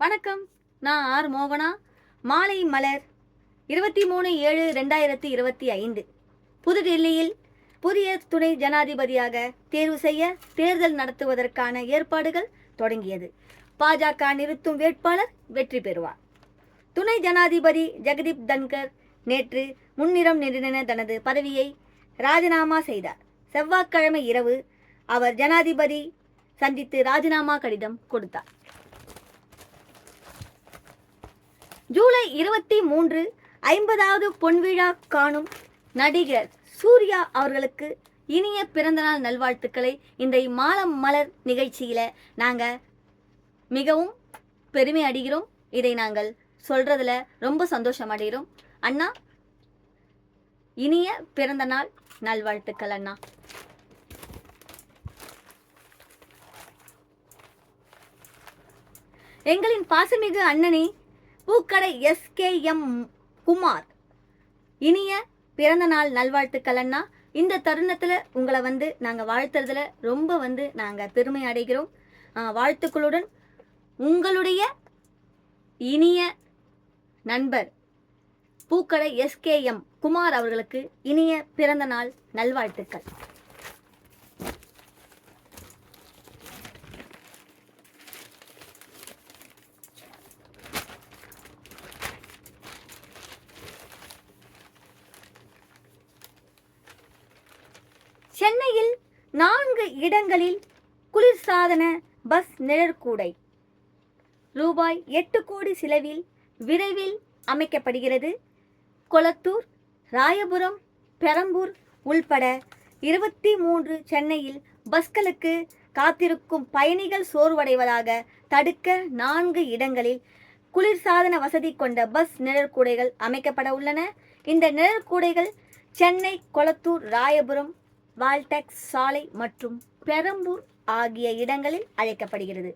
வணக்கம். நான் ஆர் மோகனா. மாலை மலர் இருபத்தி மூணு ஏழு ரெண்டாயிரத்தி இருபத்தி ஐந்து. புதுடில்லியில் புதிய துணை ஜனாதிபதியாக தேர்வு செய்ய தேர்தல் நடத்துவதற்கான ஏற்பாடுகள் தொடங்கியது. பாஜக நிறுத்தும் வேட்பாளர் வெற்றி பெறுவார். துணை ஜனாதிபதி ஜெகதீப் தன்கர் நேற்று முன்னிறம் நிறுவன தனது பதவியை ராஜினாமா செய்தார். செவ்வாய்க்கிழமை இரவு அவர் ஜனாதிபதி சந்தித்து ராஜினாமா கடிதம் கொடுத்தார். ஜூலை இருபத்தி மூன்று ஐம்பதாவது பொன்விழா காணும் நடிகர் சூர்யா அவர்களுக்கு இனிய பிறந்தநாள் நல்வாழ்த்துக்களை. இந்த மாலம் மலர் நிகழ்ச்சியில் நாங்கள் மிகவும் பெருமை அடைகிறோம். இதை நாங்கள் சொல்கிறதுல ரொம்ப சந்தோஷம் அடைகிறோம். அண்ணா இனிய பிறந்தநாள் நல்வாழ்த்துக்கள் அண்ணா. எங்களின் பாசமிகு அண்ணனே பூக்கடை எஸ்கேஎம் குமார். இனிய பிறந்த நாள் நல்வாழ்த்துக்கள் அண்ணா. இந்த தருணத்தில் உங்களை வந்து நாங்கள் வாழ்த்துறதுல ரொம்ப வந்து நாங்கள் பெருமை அடைகிறோம். வாழ்த்துக்களுடன் உங்களுடைய இனிய நண்பர் பூக்கடை எஸ்கேஎம் குமார் அவர்களுக்கு இனிய பிறந்த நாள் நல்வாழ்த்துக்கள் சென்னையில் நான்கு இடங்களில் குளிர்சாதன பஸ் நிழற்கூடை. ரூபாய் எட்டு கோடி செலவில் விரைவில் அமைக்கப்படுகிறது. கொளத்தூர் ராயபுரம் பெரம்பூர் உள்பட இருபத்தி மூன்று சென்னையில் பஸ்களுக்கு காத்திருக்கும் பயணிகள் சோர்வடைவதாக தடுக்க நான்கு இடங்களில் குளிர்சாதன வசதி கொண்ட பஸ் நிழற்கூடைகள் அமைக்கப்பட உள்ளன. இந்த நிழற்கூடைகள் சென்னை கொளத்தூர் ராயபுரம் வால்டெக்ஸ் சாலை மற்றும் பெரம்பூர் ஆகிய இடங்களில் அழைக்கப்படுகிறது.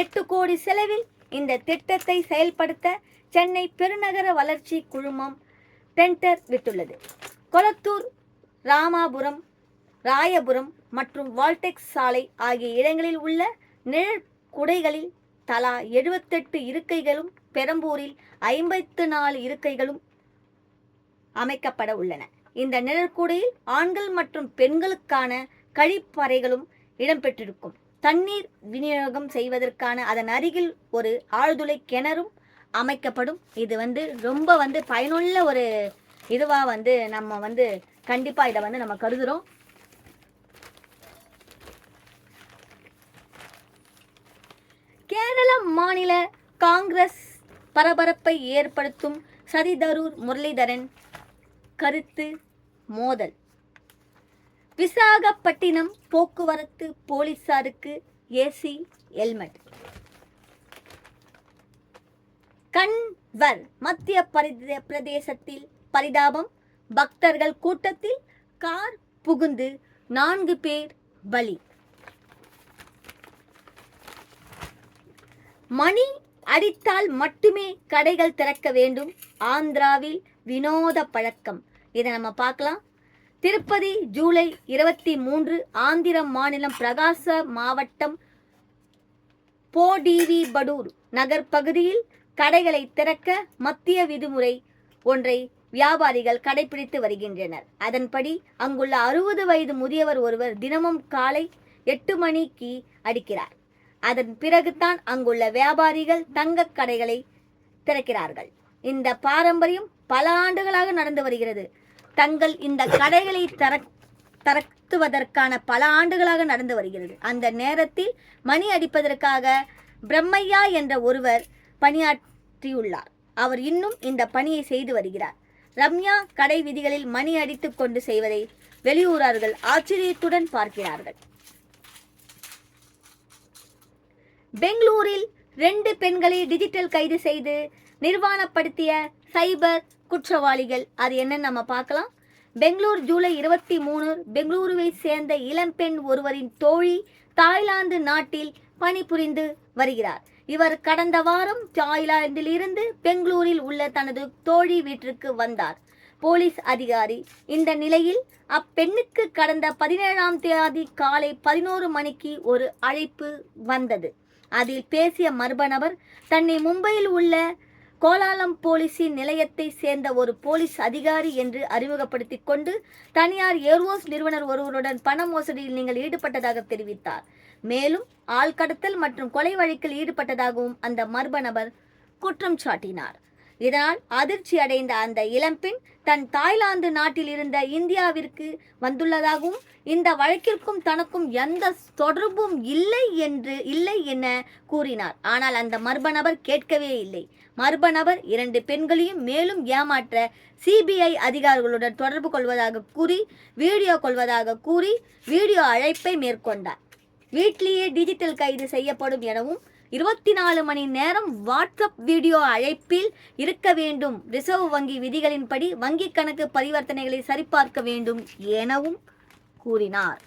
எட்டு கோடி செலவில் இந்த திட்டத்தை செயல்படுத்த சென்னை பெருநகர வளர்ச்சி குழுமம் டெண்டர் விட்டுள்ளது. கொளத்தூர் ராமாபுரம் ராயபுரம் மற்றும் வால்டெக்ஸ் சாலை ஆகிய இடங்களில் உள்ள நிழல் குடைகளில் தலா எழுபத்தெட்டு இருக்கைகளும் பெரம்பூரில் ஐம்பத்து நாலு இருக்கைகளும் அமைக்கப்பட உள்ளன. இந்த நிழற்குடையில் ஆண்கள் மற்றும் பெண்களுக்கான கழிப்பறைகளும் இடம்பெற்றிருக்கும். தண்ணீர் விநியோகம் செய்வதற்கான அதன் அருகில் ஒரு ஆழ்துளை கிணறும் அமைக்கப்படும். இது வந்து ரொம்ப வந்து பயனுள்ள ஒரு இதுவாக வந்து நம்ம வந்து கண்டிப்பாக இதை வந்து நம்ம கருதுகிறோம் கேரள மாநில காங்கிரஸ் பரபரப்பை ஏற்படுத்தும் சதிதரூர் முரளிதரன் கருத்து மோதல். விசாகப்பட்டினம் போக்குவரத்து போலீசாருக்கு ஏசி ஹெல்மெட். கண்வர் மத்திய பரித- பிரதேசத்தில் பரிதாபம். பக்தர்கள் கூட்டத்தில் கார் புகுந்து நான்கு பேர் பலி. மணி அடித்தால் மட்டுமே கடைகள் திறக்க வேண்டும். ஆந்திராவில் வினோத பழக்கம். இதை நம்ம பார்க்கலாம். திருப்பதி ஜூலை இருபத்தி மூன்று ஆந்திர மாநிலம் பிரகாச மாவட்டம் போடிவி படூர் நகர் பகுதியில் கடைகளை திறக்க மத்திய விதிமுறை ஒன்றை வியாபாரிகள் கடைபிடித்து வருகின்றனர். அதன்படி அங்குள்ள அறுபது வயது முதியவர் ஒருவர் தினமும் காலை எட்டு மணிக்கு அடிக்கிறார். அதன் பிறகுதான் அங்குள்ள வியாபாரிகள் தங்க கடைகளை திறக்கிறார்கள். இந்த பாரம்பரியம் பல ஆண்டுகளாக நடந்து வருகிறது. தங்கள் இந்த கடைகளை தர தரத்துவதற்கான பல ஆண்டுகளாக நடந்து வருகிறது. அந்த நேரத்தில் மணி அடிப்பதற்காக பிரம்மையா என்ற ஒருவர் பணியாற்றியுள்ளார். அவர் இன்னும் இந்த பணியை செய்து வருகிறார். ரம்யா கடை விதிகளில் மணி அடித்து கொண்டு செய்வதை வெளியூரார்கள் ஆச்சரியத்துடன் பார்க்கிறார்கள். பெங்களூரில் ரெண்டு பெண்களை டிஜிட்டல் கைது செய்து நிர்வாணப்படுத்திய சைபர் குற்றவாளிகள். அது என்னன்னு நம்ம பார்க்கலாம். பெங்களூர் ஜூலை இருபத்தி மூணு பெங்களூருவை சேர்ந்த இளம்பெண் ஒருவரின் தோழி தாய்லாந்து நாட்டில் பணிபுரிந்து வருகிறார். இவர் கடந்த வாரம் தாய்லாந்தில் இருந்து பெங்களூரில் உள்ள தனது தோழி வீட்டிற்கு வந்தார். போலீஸ் அதிகாரி இந்த நிலையில் அப்பெண்ணுக்கு கடந்த பதினேழாம் தேதி காலை பதினோரு மணிக்கு ஒரு அழைப்பு வந்தது. அதில் பேசிய மர்ம நபர் தன்னை மும்பையில் உள்ள கோலாலம் போலீஸின் நிலையத்தை சேர்ந்த ஒரு போலீஸ் அதிகாரி என்று அறிமுகப்படுத்தி கொண்டு தனியார் ஏர்வோஸ் நிறுவனர் ஒருவருடன் பண மோசடியில் நீங்கள் ஈடுபட்டதாக தெரிவித்தார். மேலும் ஆள்கடத்தல் மற்றும் கொலை வழக்கில் ஈடுபட்டதாகவும் அந்த மர்ம நபர் குற்றம் சாட்டினார். இதனால் அதிர்ச்சி அடைந்த அந்த இளம்பெண் தன் தாய்லாந்து நாட்டில் இருந்த இந்தியாவிற்கு வந்துள்ளதாகவும் இந்த வழக்கிற்கும் தனக்கும் எந்த தொடர்பும் இல்லை என்று இல்லை என கூறினார். ஆனால் அந்த மர்ம நபர் கேட்கவே இல்லை. மர்ம நபர் இரண்டு பெண்களையும் மேலும் ஏமாற்ற சிபிஐ அதிகாரிகளுடன் தொடர்பு கொள்வதாக கூறி வீடியோ கொள்வதாக கூறி வீடியோ அழைப்பை மேற்கொண்டார். வீட்டிலேயே டிஜிட்டல் கைது செய்யப்படும் எனவும் இருபத்தி நாலு மணி நேரம் வாட்ஸ்அப் வீடியோ அழைப்பில் இருக்க வேண்டும். ரிசர்வ் வங்கி விதிகளின்படி வங்கி கணக்கு பரிவர்த்தனைகளை சரிபார்க்க வேண்டும் எனவும் கூறினார்.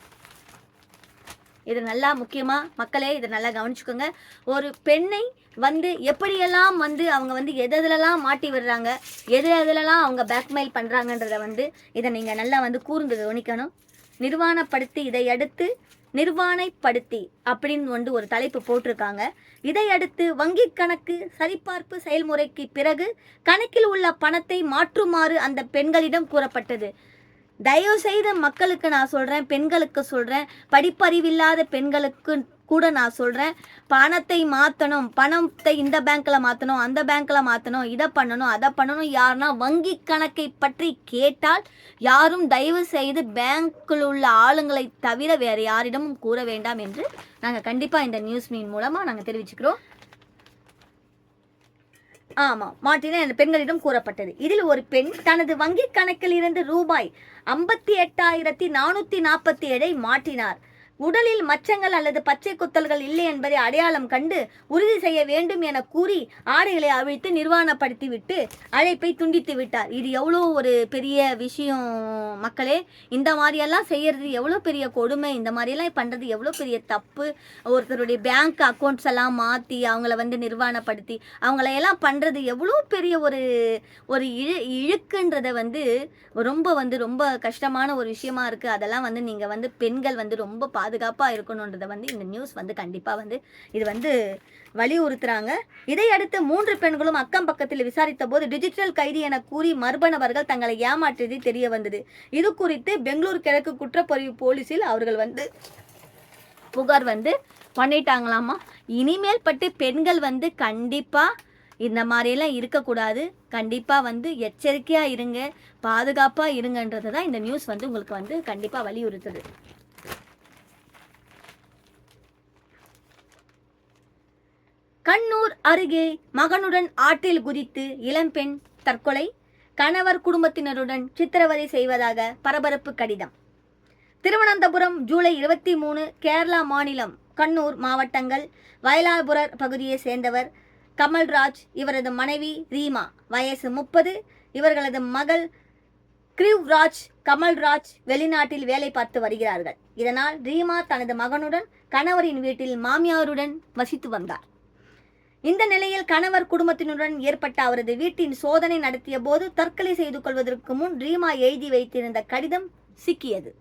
இது நல்லா முக்கியமாக மக்களே இதை நல்லா கவனிச்சுக்கோங்க. ஒரு பெண்ணை வந்து எப்படியெல்லாம் வந்து அவங்க வந்து எது எதுலலாம் மாட்டி விடுறாங்க எது எதுலலாம் அவங்க பேக்மெயில் பண்ணுறாங்கன்றத வந்து இதை நீங்கள் நல்லா வந்து கூர்ந்து கவனிக்கணும். நிர்வாணப்படுத்தி இதை அடுத்து நிர்வாணைப்படுத்தி அப்படின்னு வந்து ஒரு தலைப்பு போட்டிருக்காங்க. இதையடுத்து வங்கி கணக்கு சரிபார்ப்பு செயல்முறைக்கு பிறகு கணக்கில் உள்ள பணத்தை மாற்றுமாறு அந்த பெண்களிடம் கூறப்பட்டது. தயவு செய்து மக்களுக்கு நான் சொல்கிறேன் பெண்களுக்கு சொல்கிறேன் படிப்பறிவில்லாத பெண்களுக்கு கூட நான் சொல்கிறேன் பணத்தை மாற்றணும் பணத்தை இந்த பேங்க்கில் மாற்றணும் அந்த பேங்க்கில் மாற்றணும் இதை பண்ணணும் அதை பண்ணணும் யாருன்னா வங்கி கணக்கை பற்றி கேட்டால் யாரும் தயவு செய்து பேங்க்கில் உள்ள ஆளுங்களை தவிர வேறு யாரிடமும் கூற வேண்டாம் என்று நாங்கள் கண்டிப்பாக இந்த நியூஸ் மீன் மூலமாக நாங்கள் தெரிவிச்சுக்கிறோம். ஆமாம் மாற்றின என் பெண்களிடம் கூறப்பட்டது. இதில் ஒரு பெண் தனது வங்கி கணக்கில் இருந்து ரூபாய் ஐம்பத்தி எட்டாயிரத்தி நானூற்றி நாற்பத்தி ஏழை மாற்றினார். உடலில் மச்சங்கள் அல்லது பச்சை குத்தல்கள் இல்லை என்பதை அடையாளம் கண்டு உறுதி செய்ய வேண்டும் என கூறி ஆடைகளை அவிழ்த்து நிர்வாணப்படுத்திவிட்டு அழைப்பை துண்டித்து விட்டார். இது எவ்வளோ ஒரு பெரிய விஷயம் மக்களே. இந்த மாதிரியெல்லாம் செய்யறது எவ்வளோ பெரிய கொடுமை. இந்த மாதிரியெல்லாம் பண்ணுறது எவ்வளோ பெரிய தப்பு. ஒருத்தருடைய பேங்க் அக்கௌண்ட்ஸ் எல்லாம் மாற்றி அவங்கள வந்து நிர்வாணப்படுத்தி அவங்கள எல்லாம் பண்ணுறது எவ்வளோ பெரிய ஒரு ஒரு இழு இழுக்குன்றதை வந்து ரொம்ப வந்து ரொம்ப கஷ்டமான ஒரு விஷயமா இருக்குது அதெல்லாம் வந்து நீங்கள் வந்து பெண்கள் வந்து ரொம்ப பாதுகாப்பாக இருக்கணுன்றதை வந்து இந்த நியூஸ் வந்து கண்டிப்பாக வந்து இது வந்து வலியுறுத்துறாங்க. இதையடுத்து மூன்று பெண்களும் அக்கம் பக்கத்தில் விசாரித்த போது டிஜிட்டல் கைதி என கூறி மர்மணவர்கள் தங்களை ஏமாற்றியது தெரிய வந்தது. இது குறித்து பெங்களூர் கிழக்கு குற்றப்பிரிவு போலீஸில் அவர்கள் வந்து புகார் வந்து பண்ணிட்டாங்களாமா? இனிமேல் பட்டு பெண்கள் வந்து கண்டிப்பாக இந்த மாதிரியெல்லாம் இருக்கக்கூடாது. கண்டிப்பாக வந்து எச்சரிக்கையாக இருங்க பாதுகாப்பாக இருங்கன்றது தான் இந்த நியூஸ் வந்து உங்களுக்கு வந்து கண்டிப்பாக வலியுறுத்துது. கண்ணூர் அருகே மகனுடன் ஆற்றில் குதித்து இளம்பெண் தற்கொலை கணவர் குடும்பத்தினருடன் சித்திரவதை செய்வதாக பரபரப்பு கடிதம். திருவனந்தபுரம் ஜூலை இருபத்தி மூணு கேரளா மாநிலம் கண்ணூர் மாவட்டங்கள் வயலாபுரர் பகுதியை சேர்ந்தவர் கமல்ராஜ் இவரது மனைவி ரீமா. வயசு முப்பது இவர்களது மகள் கிரிவ்ராஜ் கமல்ராஜ் வெளிநாட்டில் வேலை பார்த்து வருகிறார்கள். இதனால் ரீமா தனது மகனுடன் கணவரின் வீட்டில் மாமியாருடன் வசித்து வந்தார். இந்த நிலையில் கணவர் குடும்பத்தினருடன் ஏற்பட்ட அவரது வீட்டின் சோதனை நடத்திய போது தற்கொலை செய்து கொள்வதற்கு முன் ரீமா எழுதி வைத்திருந்த கடிதம் சிக்கியது.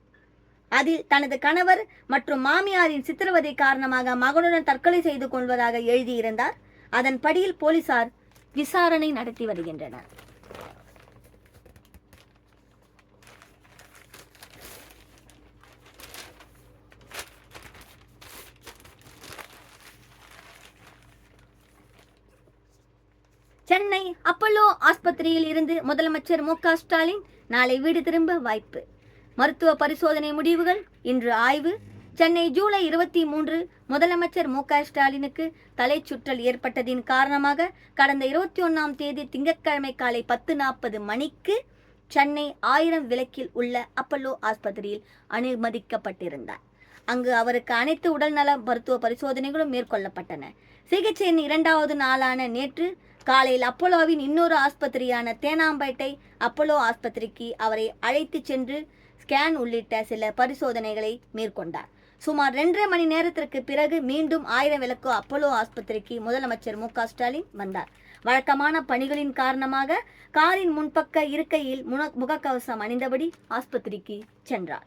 அதில் தனது கணவர் மற்றும் மாமியாரின் சித்திரவதை காரணமாக மகனுடன் தற்கொலை செய்து கொள்வதாக எழுதியிருந்தார். அதன் படியில் போலீசார் விசாரணை நடத்தி வருகின்றனர். சென்னை அப்பல்லோ ஆஸ்பத்திரியில் இருந்து முதலமைச்சர் மு ஸ்டாலின் நாளை வீடு திரும்ப வாய்ப்பு. மருத்துவ பரிசோதனை முடிவுகள் இன்று ஆய்வு. சென்னை ஜூலை இருபத்தி மூன்று முதலமைச்சர் மு ஸ்டாலினுக்கு தலை சுற்றல் ஏற்பட்டதின் காரணமாக கடந்த இருபத்தி ஒன்றாம் தேதி திங்கட்கிழமை காலை பத்து நாற்பது மணிக்கு சென்னை ஆயிரம் விளக்கில் உள்ள அப்பல்லோ ஆஸ்பத்திரியில் அனுமதிக்கப்பட்டிருந்தார். அங்கு அவருக்கு அனைத்து உடல்நல மருத்துவ பரிசோதனைகளும் மேற்கொள்ளப்பட்டன. சிகிச்சையின் இரண்டாவது நாளான நேற்று காலையில் அப்போலோவின் இன்னொரு ஆஸ்பத்திரியான தேனாம்பேட்டை அப்போலோ ஆஸ்பத்திரிக்கு அவரை அழைத்துச் சென்று ஸ்கேன் உள்ளிட்ட சில பரிசோதனைகளை மேற்கொண்டார். சுமார் ரெண்டரை மணி நேரத்திற்கு பிறகு மீண்டும் ஆயிரம் விளக்கு அப்போலோ ஆஸ்பத்திரிக்கு முதலமைச்சர் மு க ஸ்டாலின் வந்தார். வழக்கமான பணிகளின் காரணமாக காரின் முன்பக்க இருக்கையில் முன முகக்கவசம் அணிந்தபடி ஆஸ்பத்திரிக்கு சென்றார்.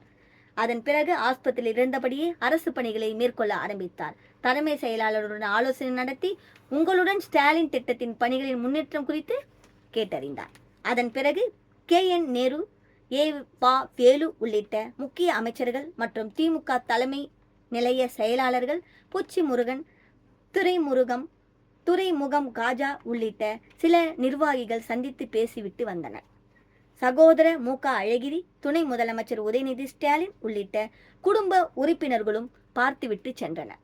அதன் பிறகு ஆஸ்பத்திரியில் இருந்தபடியே அரசு பணிகளை மேற்கொள்ள ஆரம்பித்தார். தலைமை செயலாளருடன் ஆலோசனை நடத்தி உங்களுடன் ஸ்டாலின் திட்டத்தின் பணிகளின் முன்னேற்றம் குறித்து கேட்டறிந்தார். அதன் பிறகு கே என் நேரு ஏ பா வேலு உள்ளிட்ட முக்கிய அமைச்சர்கள் மற்றும் திமுக தலைமை நிலைய செயலாளர்கள் பூச்சி முருகன் துரைமுருகம் துறைமுகம் காஜா உள்ளிட்ட சில நிர்வாகிகள் சந்தித்து பேசிவிட்டு வந்தனர். சகோதர மு. க. அழகிரி துணை முதலமைச்சர் உதயநிதி ஸ்டாலின் உள்ளிட்ட குடும்ப உறுப்பினர்களும் பார்த்துவிட்டு சென்றனர்.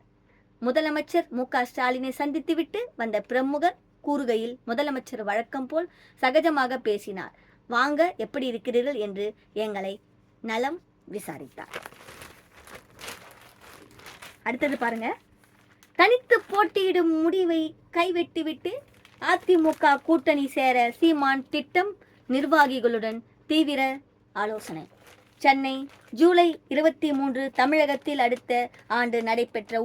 முதலமைச்சர் மு க ஸ்டாலினை சந்தித்துவிட்டு வந்த பிரமுகர் கூறுகையில் முதலமைச்சர் வழக்கம் போல் சகஜமாக பேசினார். வாங்க எப்படி இருக்கிறீர்கள்? என்று எங்களை நலம் விசாரித்தார். அடுத்தது பாருங்க. தனித்து போட்டியிடும் முடிவை கைவிட்டுவிட்டு அதிமுக கூட்டணி சேர சீமான் திட்டம் நிர்வாகிகளுடன் தீவிர ஆலோசனை. சென்னை ஜூலை இருபத்தி மூன்று தமிழகத்தில் அடுத்த ஆண்டு நடைபெற்ற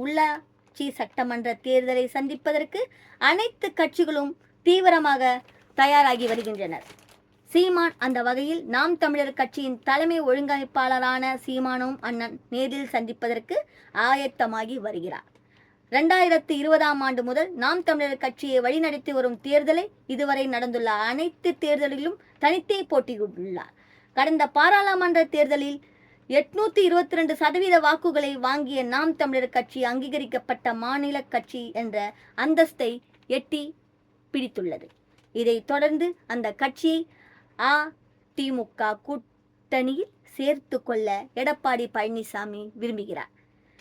உள்ளாட்சி சட்டமன்ற தேர்தலை சந்திப்பதற்கு அனைத்து கட்சிகளும் தீவிரமாக தயாராகி வருகின்றனர். சீமான் அந்த வகையில் நாம் தமிழர் கட்சியின் தலைமை ஒழுங்கமைப்பாளரான சீமானும் அண்ணன் நேரில் சந்திப்பதற்கு ஆயத்தமாகி வருகிறார். ரெண்டாயிரத்தி இருபதாம் ஆண்டு முதல் நாம் தமிழர் கட்சியை வழிநடத்தி வரும் தேர்தலை இதுவரை நடந்துள்ள அனைத்து தேர்தலிலும் தனித்தே போட்டியிட்டுள்ளார். கடந்த பாராளுமன்ற தேர்தலில் எட்நூத்தி இருபத்தி ரெண்டு சதவீத வாக்குகளை வாங்கிய நாம் தமிழர் கட்சி அங்கீகரிக்கப்பட்ட மாநில கட்சி என்ற அந்தஸ்தை எட்டி பிடித்துள்ளது. இதைத் தொடர்ந்து அந்த கட்சியை அதிமுக கூட்டணியில் சேர்த்து கொள்ள எடப்பாடி பழனிசாமி விரும்புகிறார்.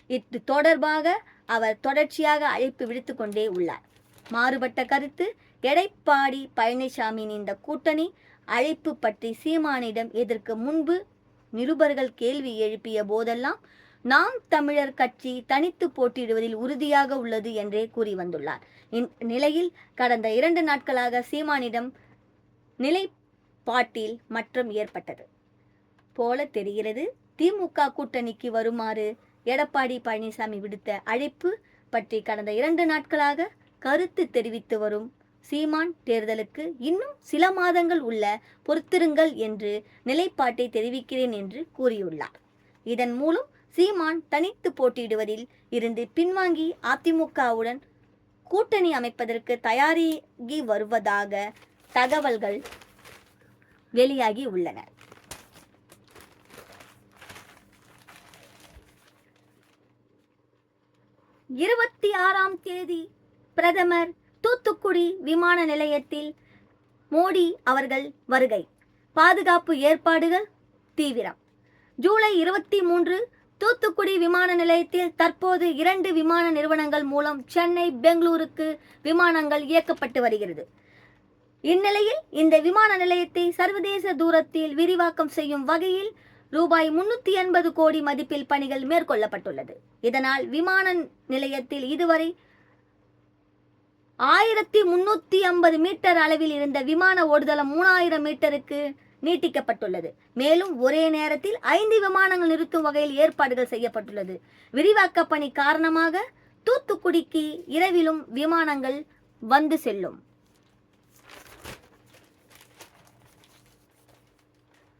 இது தொடர்பாக அவர் தொடர்ச்சியாக அழைப்பு விடுத்து கொண்டே உள்ளார். மாறுபட்ட கருத்து எடப்பாடி பழனிசாமியின் இந்த கூட்டணி அழைப்பு பற்றி சீமானிடம் இதற்கு முன்பு நிருபர்கள் கேள்வி எழுப்பிய போதெல்லாம் நாம் தமிழர் கட்சி தனித்து போட்டியிடுவதில் உறுதியாக உள்ளது என்றே கூறி வந்துள்ளார். இந்நிலையில் கடந்த இரண்டு நாட்களாக சீமானிடம் நிலைப்பாட்டில் மற்றம் ஏற்பட்டது. போல தெரிகிறது திமுக கூட்டணிக்கு வருமாறு எடப்பாடி பழனிசாமி விடுத்த அழைப்பு பற்றி கடந்த இரண்டு நாட்களாக கருத்து தெரிவித்து வரும் சீமான் தேர்தலுக்கு இன்னும் சில மாதங்கள் உள்ள பொறுத்திருங்கள் என்று நிலைப்பாட்டை தெரிவிக்கிறேன் என்று கூறியுள்ளார். இதன் மூலம் சீமான் தனித்து போட்டியிடுவதில் இருந்து பின்வாங்கி அதிமுகவுடன் கூட்டணி அமைப்பதற்கு தயாராகி வருவதாக தகவல்கள் வெளியாகி உள்ளன. இருபத்தி ஆறாம் தேதி பிரதமர் தூத்துக்குடி விமான நிலையத்தில் மோடி அவர்கள் வருகை. பாதுகாப்பு ஏற்பாடுகள் தீவிரம். ஜூலை இருபத்தி மூன்று தூத்துக்குடி விமான நிலையத்தில் தற்போது இரண்டு விமான நிறுவனங்கள் மூலம் சென்னை பெங்களூருக்கு விமானங்கள் இயக்கப்பட்டு வருகிறது. இந்நிலையில் இந்த விமான நிலையத்தை சர்வதேச தூரத்தில் விரிவாக்கம் செய்யும் வகையில் ரூபாய் முன்னூத்தி எண்பது கோடி மதிப்பில் பணிகள் மேற்கொள்ளப்பட்டுள்ளது. இதனால் விமான நிலையத்தில் இதுவரை ஆயிரத்தி முன்னூத்தி ஐம்பது மீட்டர் அளவில் இருந்த விமான ஓடுதளம் மூணாயிரம் மீட்டருக்கு நீட்டிக்கப்பட்டுள்ளது. மேலும் ஒரே நேரத்தில் ஐந்து விமானங்கள் நிறுத்தும் வகையில் ஏற்பாடுகள் செய்யப்பட்டுள்ளது. விரிவாக்க பணி காரணமாக தூத்துக்குடிக்கு இரவிலும் விமானங்கள் வந்து செல்லும்.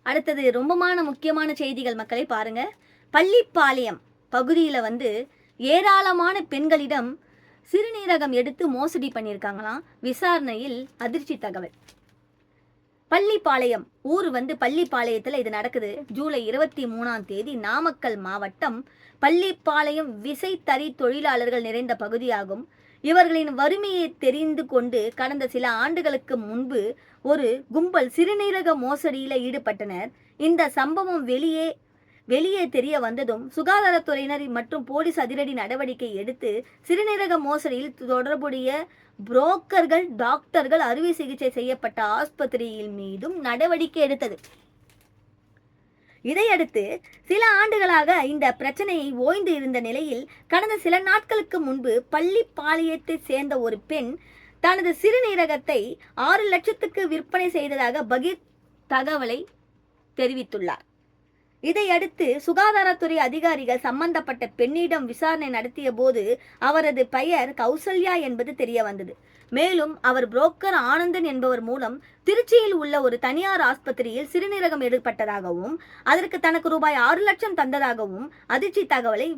அடுத்தது ரொம்பமான முக்கியமான செய்திகள் மக்களை பாருங்க. பள்ளிப்பாளையம் பகுதியில் வந்து ஏராளமான பெண்களிடம் சிறுநீரகம் எடுத்து மோசடி பண்ணியிருக்காங்களாம். விசாரணையில் அதிர்ச்சி தகவல். பள்ளிப்பாளையம் ஊர் வந்து பள்ளிப்பாளையத்தில் இது நடக்குது. ஜூலை இருபத்தி மூணாம் தேதி நாமக்கல் மாவட்டம் பள்ளிப்பாளையம் விசைத்தறி தொழிலாளர்கள் நிறைந்த பகுதியாகும். இவர்களின் வறுமையை தெரிந்து கொண்டு கடந்த சில ஆண்டுகளுக்கு முன்பு ஒரு கும்பல் சிறுநீரக மோசடியில் ஈடுபட்டனர். இந்த சம்பவம் வெளியே வெளியே தெரிய வந்ததும் சுகாதாரத்துறையினர் மற்றும் போலீஸ் அதிரடி நடவடிக்கை எடுத்து சிறுநீரக மோசடியில் தொடர்புடைய புரோக்கர்கள் டாக்டர்கள் அறுவை சிகிச்சை செய்யப்பட்ட ஆஸ்பத்திரியில் மீதும் நடவடிக்கை எடுத்தது. இதையடுத்து சில ஆண்டுகளாக இந்த பிரச்சனையை ஓய்ந்து இருந்த நிலையில் கடந்த சில நாட்களுக்கு முன்பு பள்ளிப்பாளையத்தை சேர்ந்த ஒரு பெண் தனது சிறுநீரகத்தை ஆறு லட்சத்துக்கு விற்பனை செய்ததாக பகீர் தகவலை தெரிவித்துள்ளார். இதையடுத்து சுகாதாரத்துறை அதிகாரிகள் சம்பந்தப்பட்ட பெண்ணிடம் விசாரணை நடத்திய போது அவரது பெயர் கௌசல்யா என்பது தெரிய வந்தது. மேலும் அவர் புரோக்கர் ஆனந்தன் என்பவர் மூலம் திருச்சியில் உள்ள ஒரு தனியார் ஆஸ்பத்திரியில் சிறுநீரகம் ஏற்பட்டதாகவும் அதற்கு தனக்கு ரூபாய் ஆறு லட்சம் தந்ததாகவும் அதிர்ச்சி தகவலை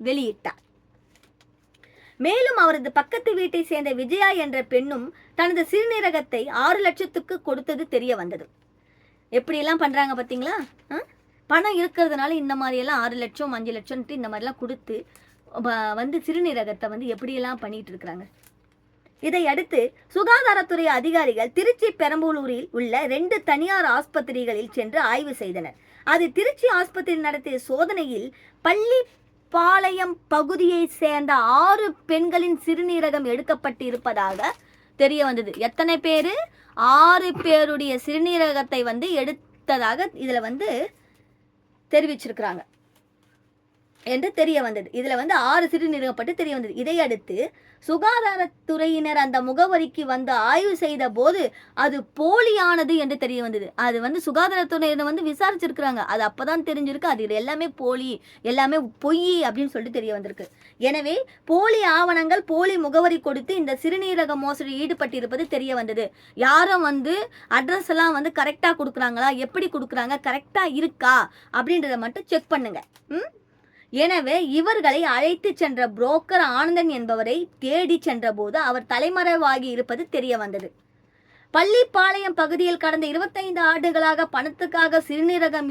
வெளியிட்டார். மேலும் அவரது பக்கத்து வீட்டை சேர்ந்த விஜயா என்ற பெண்ணும் தனது சிறுநீரகத்தை ஆறு லட்சத்துக்கு கொடுத்தது தெரிய வந்தது. எப்படியெல்லாம் பண்றாங்க பார்த்தீங்களா ஆ? பணம் இருக்கிறதுனால இந்த மாதிரியெல்லாம் ஆறு லட்சம் அஞ்சு லட்சம்ட்டு இந்த மாதிரிலாம் கொடுத்து வந்து சிறுநீரகத்தை வந்து எப்படியெல்லாம் பண்ணிட்டு இருக்கிறாங்க? இதையடுத்து சுகாதாரத்துறை அதிகாரிகள் திருச்சி பெரம்பலூரில் உள்ள ரெண்டு தனியார் ஆஸ்பத்திரிகளில் சென்று ஆய்வு செய்தனர். அது திருச்சி ஆஸ்பத்திரி நடத்திய சோதனையில் பள்ளி பாளையம் பகுதியை சேர்ந்த ஆறு பெண்களின் சிறுநீரகம் எடுக்கப்பட்டு இருப்பதாக தெரிய வந்தது. எத்தனை பேர்? ஆறு பேருடைய சிறுநீரகத்தை வந்து எடுத்ததாக இதில் வந்து தெரிவிச்சிருக்கிறாங்க. என்று தெரிய வந்தது. இதில் வந்து ஆறு சிறுநீரகப்பட்டு தெரிய வந்தது. இதையடுத்து சுகாதாரத்துறையினர் அந்த முகவரிக்கு வந்து ஆய்வு செய்த போது அது போலியானது என்று தெரிய வந்தது. அது வந்து சுகாதாரத்துறையினர் வந்து விசாரிச்சிருக்கிறாங்க. அது அப்போதான் தெரிஞ்சிருக்கு. அது எல்லாமே போலி எல்லாமே பொய் அப்படின்னு சொல்லிட்டு தெரிய வந்திருக்கு. எனவே போலி ஆவணங்கள் போலி முகவரி கொடுத்து இந்த சிறுநீரக மோசடி ஈடுபட்டிருப்பது தெரிய வந்தது. யாரும் வந்து அட்ரஸ் எல்லாம் வந்து கரெக்டாக கொடுக்குறாங்களா? எப்படி கொடுக்குறாங்க? கரெக்டாக இருக்கா? அப்படின்றத மட்டும் செக் பண்ணுங்க. ம்? எனவே இவர்களை அழைத்து சென்ற புரோக்கர் ஆனந்தன் என்பவரை தேடி சென்றபோது அவர் தலைமறைவாகி இருப்பது தெரிய வந்தது. பள்ளிப்பாளையம் பகுதியில் கடந்த இருபத்தைந்து ஆண்டுகளாக பணத்துக்காக சிறுநீரகம்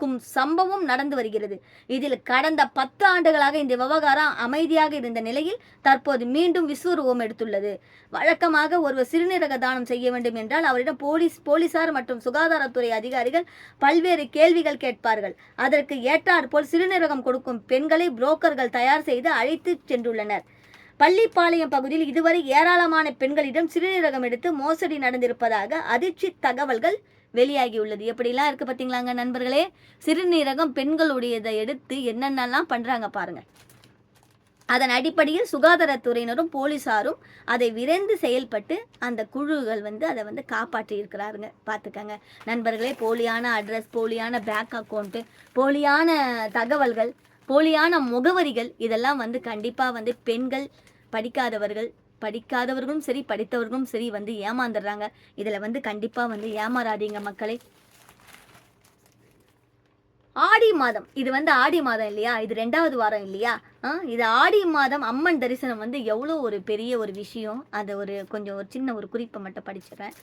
இருக்கும் சம்பவம் நடந்து வருகிறது. இதில் கடந்த பத்து ஆண்டுகளாக இந்த விவகாரம் அமைதியாக இருந்த நிலையில் தற்போது மீண்டும் விஸ்வரூபம் எடுத்துள்ளது. வழக்கமாக ஒருவர் சிறுநீரக தானம் செய்ய வேண்டும் என்றால் அவரிடம் போலீஸ் போலீசார் மற்றும் சுகாதாரத்துறை அதிகாரிகள் பல்வேறு கேள்விகள் கேட்பார்கள். அதற்கு ஏற்றாற்போல் சிறுநீரகம் கொடுக்கும் பெண்களை புரோக்கர்கள் தயார் செய்து அழைத்து சென்றுள்ளனர். பள்ளிப்பாளையம் பகுதியில் இதுவரை ஏராளமான பெண்களிடம் சிறுநீரகம் எடுத்து மோசடி நடந்திருப்பதாக அதிர்ச்சி தகவல்கள் வெளியாகியுள்ளது. எப்படிலாம் இருக்கு பார்த்தீங்களாங்க நண்பர்களே? சிறுநீரகம் பெண்களுடையதை எடுத்து என்னென்னலாம் பண்ணுறாங்க பாருங்கள் அதன் அடிப்படையில் சுகாதாரத்துறையினரும் போலீசாரும் அதை விரைந்து செயல்பட்டு அந்த குழுக்கள் வந்து அதை வந்து காப்பாற்றி இருக்கிறாருங்க. பார்த்துக்கங்க. நண்பர்களே போலியான அட்ரஸ் போலியான பேங்க் அக்கௌண்ட்டு போலியான தகவல்கள் போலியான முகவரிகள் இதெல்லாம் வந்து கண்டிப்பாக வந்து பெண்கள் படிக்காதவர்கள் படிக்காதவர்களும் சரி படித்தவர்களும் சரி வந்து ஏமாந்துடுறாங்க. இதில் வந்து கண்டிப்பாக வந்து ஏமாறாதீங்க மக்களை. ஆடி மாதம். இது வந்து ஆடி மாதம் இல்லையா? இது ரெண்டாவது வாரம் இல்லையா? ஆ இது ஆடி மாதம் அம்மன் தரிசனம் வந்து எவ்வளோ ஒரு பெரிய ஒரு விஷயம். அதை ஒரு கொஞ்சம் ஒரு சின்ன ஒரு குறிப்பை மட்டும் படிச்சிடுறேன்.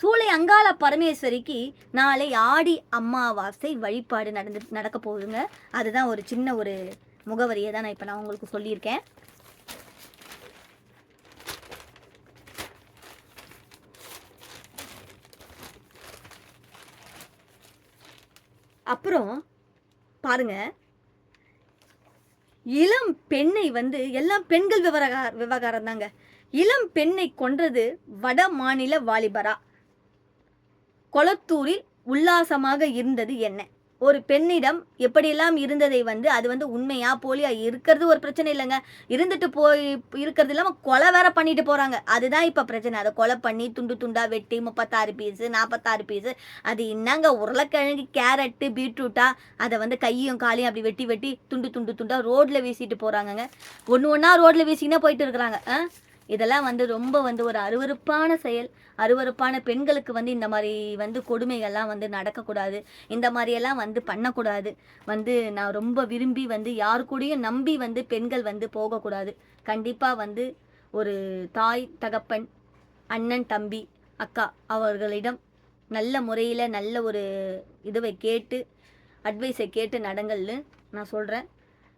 சூளை அங்காள பரமேஸ்வரிக்கு நாளை ஆடி அம்மாவாசை வழிபாடு நடந்து நடக்க போகுதுங்க. அதுதான் ஒரு சின்ன ஒரு முகவரியை தான் நான் இப்போ நான் உங்களுக்கு சொல்லியிருக்கேன். அப்புறம் பாருங்க. இளம் பெண்ணை வந்து எல்லாம் பெண்கள் விவகார விவகாரம் தாங்க இளம் பெண்ணை கொன்றது வட மாநில வாலிபரா. கொளத்தூரில் உல்லாசமாக இருந்தது என்ன? ஒரு பெண்ணிடம் எப்படியெல்லாம் இருந்ததை வந்து அது வந்து உண்மையா போலியா இருக்கிறது ஒரு பிரச்சனை இல்லைங்க. இருந்துட்டு போய் இருக்கிறது இல்லாமல் கொலை வேற பண்ணிட்டு போறாங்க. அதுதான் இப்போ பிரச்சனை. அதை கொலை பண்ணி துண்டு துண்டா வெட்டி முப்பத்தாறு பீஸு நாற்பத்தாறு பீஸு அது என்னங்க உருளைக்கிழங்கு கேரட்டு பீட்ரூட்டா அதை வந்து கையும் காலையும் அப்படி வெட்டி வெட்டி துண்டு துண்டு துண்டா ரோட்ல வீசிட்டு போறாங்கங்க. ஒன்று ஒன்றா ரோட்ல வீசிங்கன்னா போயிட்டு இருக்கிறாங்க. ஆ? இதெல்லாம் வந்து ரொம்ப வந்து ஒரு அருவருப்பான செயல். அருவருப்பான பெண்களுக்கு வந்து இந்த மாதிரி வந்து கொடுமைகள்லாம் வந்து நடக்கக்கூடாது. இந்த மாதிரியெல்லாம் வந்து பண்ணக்கூடாது. வந்து நான் ரொம்ப விரும்பி வந்து யார் கூடயும் நம்பி வந்து பெண்கள் வந்து போகக்கூடாது. கண்டிப்பாக வந்து ஒரு தாய் தகப்பன் அண்ணன் தம்பி அக்கா அவர்களிடம் நல்ல முறையில் நல்ல ஒரு இதுவை கேட்டு அட்வைஸை கேட்டு நடங்கள்னு நான் சொல்கிறேன்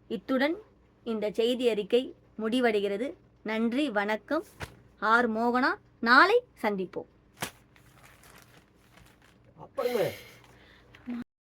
இத்துடன் இந்த செய்தி அறிக்கை முடிவடைகிறது. நன்றி வணக்கம். ஆர் மோகனா நாளை சந்திப்போம்.